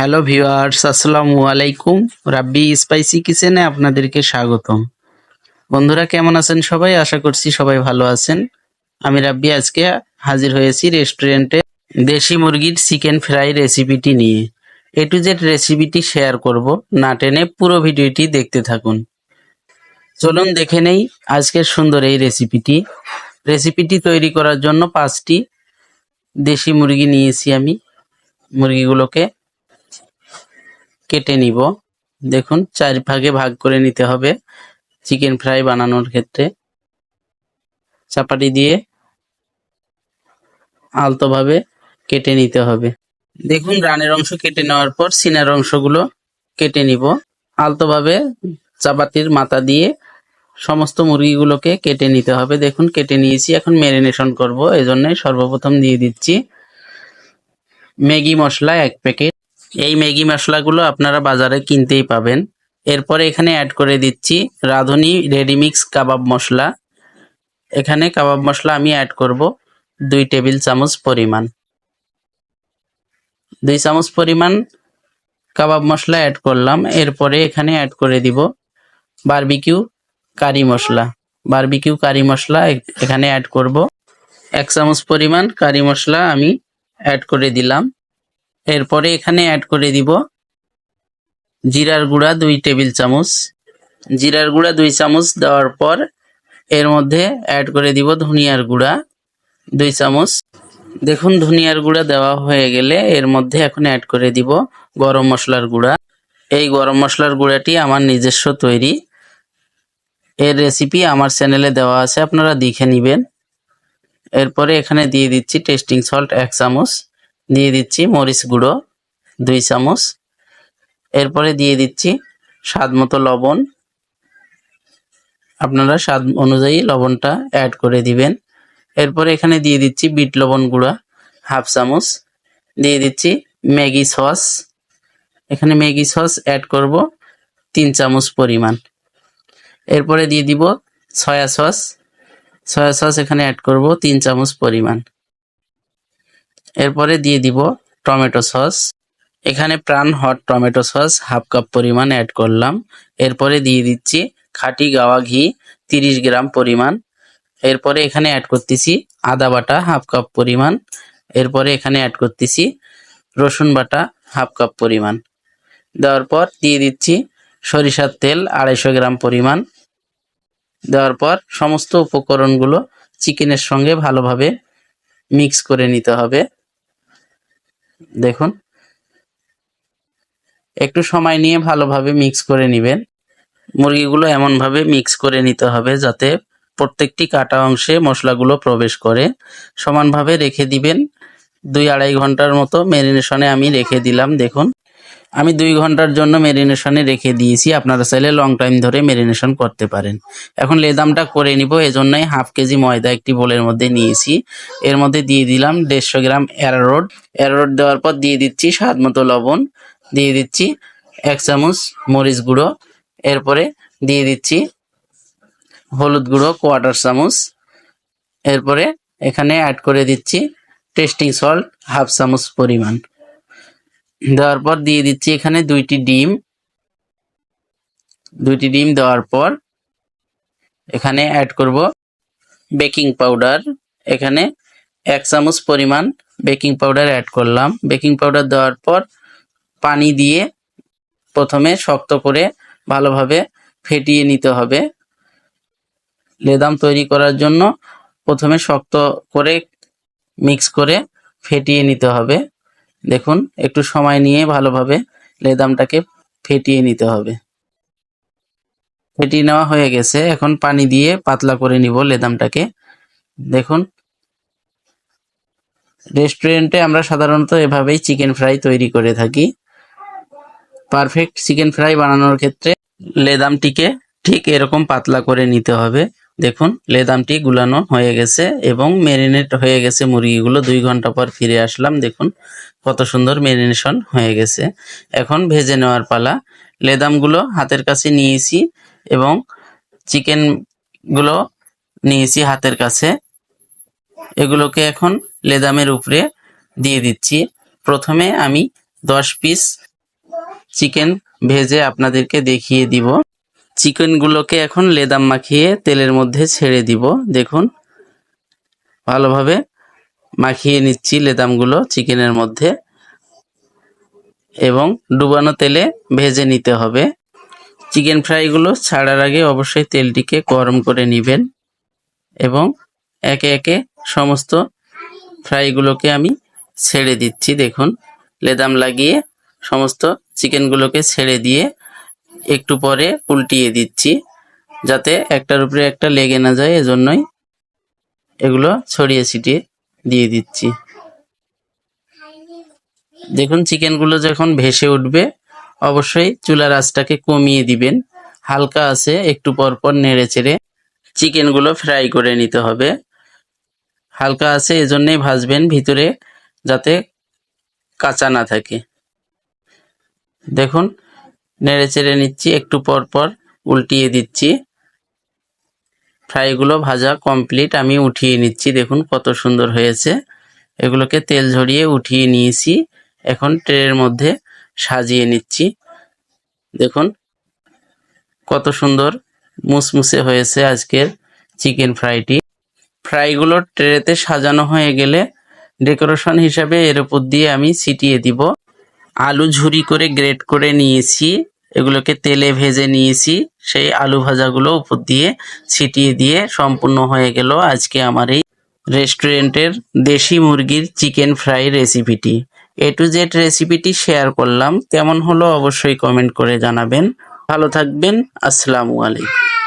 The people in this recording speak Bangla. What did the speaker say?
হ্যালো ভিউয়ার্স, আসসালামু আলাইকুম। রাব্বি স্পাইসি কিচেনে আপনাদেরকে স্বাগতম। বন্ধুরা, কেমন আছেন সবাই? আশা করছি সবাই ভালো আছেন। আমি রাব্বি, আজকে হাজির হয়েছি রেস্টুরেন্টে দেশি মুরগির চিকেন ফ্রাই রেসিপিটি নিয়ে। এ টু জেড রেসিপিটি শেয়ার করব, না টেনে পুরো ভিডিওটি দেখতে থাকুন। চলুন দেখে নেই আজকের সুন্দর এই রেসিপিটি। রেসিপিটি তৈরি করার জন্য পাঁচটি দেশি মুরগি নিয়েছি আমি। মুরগিগুলোকে কেটে নিব। দেখুন চার ভাগে ভাগ করে নিতে হবে চিকেন ফ্রাই বানানোর ক্ষেত্রে। চাপাটি দিয়ে আলতোভাবে কেটে নিতে হবে। দেখুন, রানের অংশ কেটে নেওয়ার পর সিনার অংশগুলো কেটে নিব। আলতোভাবে চাপাতির মাথা দিয়ে সমস্ত মুরগিগুলোকে কেটে নিতে হবে। দেখুন, কেটে নিয়েছি, এখন ম্যারিনেশন করব, এজন্যই সর্বপ্রথম দিয়ে দিচ্ছি ম্যাগি মশলা এক প্যাকেট। এই ম্যাগি মশলাগুলো আপনারা বাজারে কিনতেই পাবেন। এরপরে এখানে অ্যাড করে দিচ্ছি রাঁধুনি রেডিমিক্স কাবাব মশলা। এখানে কাবাব মশলা আমি অ্যাড করব দুই টেবিল চামচ পরিমাণ। দুই চামচ পরিমাণ কাবাব মশলা অ্যাড করলাম। এরপরে এখানে অ্যাড করে দিব বারবিকিউ কারি মশলা। বারবিকিউ কারি মশলা এখানে অ্যাড করব। এক চামচ পরিমাণ কারি মশলা আমি অ্যাড করে দিলাম। এরপরে এখানে অ্যাড করে দিব জিরার গুঁড়া দুই টেবিল চামচ। জিরার গুঁড়া দুই চামচ দেওয়ার পর এর মধ্যে অ্যাড করে দিব ধনিয়ার গুঁড়া দুই চামচ। দেখুন, ধনিয়ার গুঁড়া দেওয়া হয়ে গেলে এর মধ্যে এখন অ্যাড করে দিব গরম মশলার গুঁড়া। এই গরম মশলার গুঁড়াটি আমার নিজস্ব তৈরি। এর রেসিপি আমার চ্যানেলে দেওয়া আছে, আপনারা দেখে নেবেন। এরপরে এখানে দিয়ে দিচ্ছি টেস্টিং সল্ট এক চামচ। দিয়ে দিচ্ছি মরিচ গুঁড়ো, দুই চামচ। এরপরে দিয়ে দিচ্ছি স্বাদ মতো লবণ। আপনারা স্বাদ অনুযায়ী লবণটা অ্যাড করে দিবেন। এরপরে এখানে দিয়ে দিচ্ছি বিট লবণ গুঁড়া, হাফ চামচ। দিয়ে দিচ্ছি ম্যাগি সস। এখানে ম্যাগি সস অ্যাড করব তিন চামচ পরিমাণ। এরপরে দিয়ে দিব সয়া সস। সয়া সস এখানে অ্যাড করব তিন চামচ পরিমাণ। এরপরে দিয়ে দিব টমেটো সস। এখানে Pran hot tomato sauce half cup পরিমাণ অ্যাড করলাম। এরপরে দিয়ে দিচ্ছি খাঁটি গাওয়া ঘি তিরিশ গ্রাম পরিমাণ। এরপরে এখানে অ্যাড করতেছি আদা বাটা হাফ কাপ পরিমাণ। এরপরে এখানে অ্যাড করতেছি রসুন বাটা হাফ কাপ পরিমাণ। দেওয়ার পর দিয়ে দিচ্ছি সরিষার তেল আড়াইশো গ্রাম পরিমাণ। দেওয়ার পর সমস্ত উপকরণগুলো চিকেনের সঙ্গে ভালোভাবে মিক্স করে নিতে হবে। দেখুন। একটু সময় নিয়ে ভালোভাবে মিক্স করে নেবেন। মুরগিগুলো এমনভাবে মিক্স করে নিতে হবে যাতে প্রত্যেকটি কাটা অংশে মশলাগুলো প্রবেশ করে। সমানভাবে রেখে দিবেন। দুই আড়াই ঘণ্টার মতো ম্যারিনেশনে আমি রেখে দিলাম, দেখুন। আমি দুই ঘণ্টার জন্য ম্যারিনেশনে রেখে দিয়েছি। আপনারা চাইলে লং টাইম ধরে ম্যারিনেশন করতে পারেন। এখন লেদামটা করে নিব। এজন্যই হাফ কেজি ময়দা একটি বোলের মধ্যে নিয়েছি। এর মধ্যে দিয়ে দিলাম দেড়শো গ্রাম অ্যারারোড অ্যারারোড দেওয়ার পর দিয়ে দিচ্ছি স্বাদ মতো লবণ। দিয়ে দিচ্ছি এক চামচ মরিচ গুঁড়ো। এরপরে দিয়ে দিচ্ছি হলুদ গুঁড়ো কোয়ার্টার চামচ। এরপরে এখানে অ্যাড করে দিচ্ছি টেস্টিং সল্ট হাফ চামচ পরিমাণ। দেওয়ার পর দিয়ে দিচ্ছি এখানে দুইটি ডিম। দুইটি ডিম দেওয়ার পর এখানে অ্যাড করব বেকিং পাউডার এখানে এক চামচ পরিমাণ বেকিং পাউডার অ্যাড করলাম। বেকিং পাউডার দেওয়ার পর পানি দিয়ে প্রথমে শক্ত করে ভালোভাবে ফেটিয়ে নিতে হবে। লেদাম তৈরি করার জন্য প্রথমে শক্ত করে মিক্স করে ফেটিয়ে নিতে হবে। দেখুন, একটু সময় নিয়ে ভালোভাবে লেদামটাকে ফেটিয়ে নিতে হবে। ফেটিয়ে নেওয়া হয়ে গেছে। এখন পানি দিয়ে পাতলা করে নিব লেদামটাকে। দেখুন, রেস্টুরেন্টে আমরা সাধারণত এভাবেই চিকেন ফ্রাই তৈরি করে থাকি। পারফেক্ট চিকেন ফ্রাই বানানোর ক্ষেত্রে লেদামটিকে ঠিক এরকম পাতলা করে নিতে হবে। দেখুন, লেদামটি গুলানো হয়ে গেছে এবং মেরিনেট হয়ে গেছে মুরগিগুলো। দুই ঘণ্টা পর ফিরে আসলাম, দেখুন কত সুন্দর মেরিনেশন হয়ে গেছে। এখন ভেজে নেওয়ার পালা। লেদামগুলো হাতের কাছে নিয়েছি এবং চিকেনগুলো নিয়েছি হাতের কাছে। এগুলোকে এখন লেদামের উপরে দিয়ে দিচ্ছি। প্রথমে আমি দশ পিস চিকেন ভেজে আপনাদেরকে দেখিয়ে দিব। চিকেনগুলোকে এখন লেদাম মাখিয়ে তেলের মধ্যে ছেড়ে দিব। দেখুন, ভালোভাবে মাখিয়ে নিচ্ছি লেদামগুলো চিকেনের মধ্যে। এবং ডুবানো তেলে ভেজে নিতে হবে। চিকেন ফ্রাইগুলো ছাড়ার আগে অবশ্যই তেলটিকে গরম করে নেবেন। এবং একে একে সমস্ত ফ্রাইগুলোকে আমি ছেড়ে দিচ্ছি। দেখুন, লেদাম লাগিয়ে সমস্ত চিকেনগুলোকে ছেড়ে দিয়ে একটু পরে উল্টিয়ে দিচ্ছি যাতে একটার উপরে একটা লেগে না যায়, এজন্যই এগুলো ছড়িয়ে ছিটিয়ে দিয়ে দিচ্ছি। দেখুন, চিকেনগুলো যখন ভেসে উঠবে, অবশ্যই চুলার আঁচটাকে কমিয়ে দিবেন। হালকা আছে, একটু পর পর নেড়ে চেড়ে চিকেনগুলো ফ্রাই করে নিতে হবে। হালকা আছে, এজন্যই ভাজবেন ভিতরে যাতে কাঁচা না থাকে। দেখুন নেড়ে চেড়ে নিচ্ছি, একটু পর পর উল্টিয়ে দিচ্ছি। ফ্রাইগুলো ভাজা কমপ্লিট, আমি উঠিয়ে নিচ্ছি। দেখুন কত সুন্দর হয়েছে। এগুলোকে তেল ঝরিয়ে উঠিয়ে নিয়েছি। এখন ট্রের মধ্যে সাজিয়ে নিচ্ছি। দেখুন কত সুন্দর মুসমুসে হয়েছে আজকের চিকেন ফ্রাইটি। ফ্রাইগুলো ট্রেতে সাজানো হয়ে গেলে ডেকোরেশন হিসাবে এর উপর দিয়ে আমি ছিটিয়ে দিব। আলু ঝুরি করে গ্রেট করে নিয়েছি, এগুলোকে তেলে ভেজে নিয়েছি, সেই আলু ভাজাগুলো উপর দিয়ে ছিটিয়ে দিয়ে সম্পূর্ণ হয়ে গেল আজকে আমার এই রেস্টুরেন্টের দেশি মুরগির চিকেন ফ্রাই রেসিপিটি। এ টু জেড রেসিপিটি শেয়ার করলাম, কেমন হলো অবশ্যই কমেন্ট করে জানাবেন। ভালো থাকবেন, আসসালামু আলাইকুম।